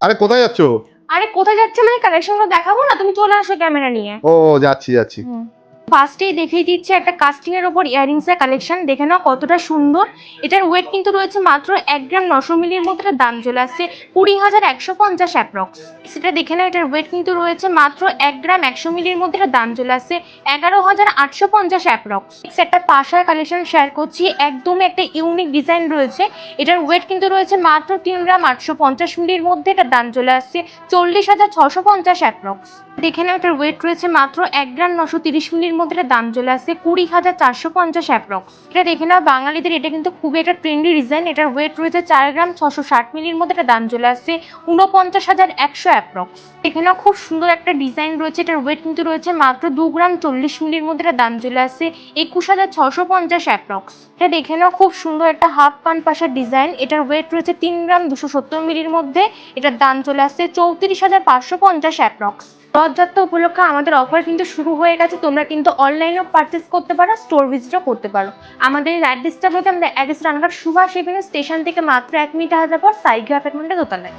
আরে কোথায় যাচ্ছো? আরে কোথায় যাচ্ছে মানে কালেকশনগুলো দেখাবো না তুমি চলে আসো ক্যামেরা নিয়ে। ও যাচ্ছি যাচ্ছি। ফার্স্টেই দেখিয়ে দিচ্ছে একটা কাস্টিং এর উপর ইয়ারিংস এর কালেকশন দেখে নাও কতটা সুন্দর। এটার ওয়েট কিন্তু রয়েছে মাত্র এক গ্রাম নশো মিলির মধ্যে দাম চলে আসছে। কুড়ি হাজার একশো পঞ্চাশ অ্যাপ্রক্স সেটা দেখে নাও, এটার ওয়েট কিন্তু রয়েছে মাত্র এক গ্রাম একশো মিলির মধ্যে দাম চলে আসছে। এগারো হাজার আটশো পঞ্চাশ অ্যাপ্রক্স একটা পাশার কালেকশন শেয়ার করছি। একদমই একটা ইউনিক ডিজাইন রয়েছে। এটার ওয়েট কিন্তু রয়েছে মাত্র তিন গ্রাম আটশো পঞ্চাশ মিলির মধ্যে এটার দাম চলে আসছে। চল্লিশ হাজার ছশো পঞ্চাশ অ্যাপ্রক্স দেখে নাও, এটার ওয়েট রয়েছে মাত্র এক গ্রাম নশো তিরিশ মিলির মধ্যে। এটার দাম চলে আসছে কুড়ি হাজার চারশো পঞ্চাশ অ্যাপ্রক্স এটা দেখে নাও, বাঙালিদের এটা কিন্তু খুবই একটা ট্রেন্ডি ডিজাইন এটার ওয়েট রয়েছে চার গ্রাম ছশো ষাট মিলির মধ্যে। এটা দাম চলে আসছে উনপঞ্চাশ হাজার একশো অ্যাপ্রক্স দেখে নাও, খুব সুন্দর একটা ডিজাইন রয়েছে। এটার ওয়েট কিন্তু রয়েছে মাত্র দু গ্রাম চল্লিশ মিলির মধ্যে। এটা দাম চলে আসছে একুশ হাজার ছশো পঞ্চাশ অ্যাপ্রক্স এটা দেখে নাও, খুব সুন্দর একটা হাফ পান পাশার ডিজাইন এটার ওয়েট রয়েছে তিন গ্রাম দুশো সত্তর মিলির মধ্যে। এটার দাম চলে আসছে চৌত্রিশ হাজার পাঁচশো পঞ্চাশ অ্যাপ্রক্স রথযাত্রা উপলক্ষে আমাদের অফার কিন্তু শুরু হয়ে গেছে। তোমরা কিন্তু অনলাইনেও পারচেস করতে পারো স্টোর ভিজিটও করতে পারো। আমাদের অ্যাড্রেসটা হচ্ছে আমরা অ্যাড্রেস রানঘাট সুভাষ স্টেশন থেকে মাত্র এক মিনিট হাজার পর সাইগ্রাফের মধ্যে দোতলায়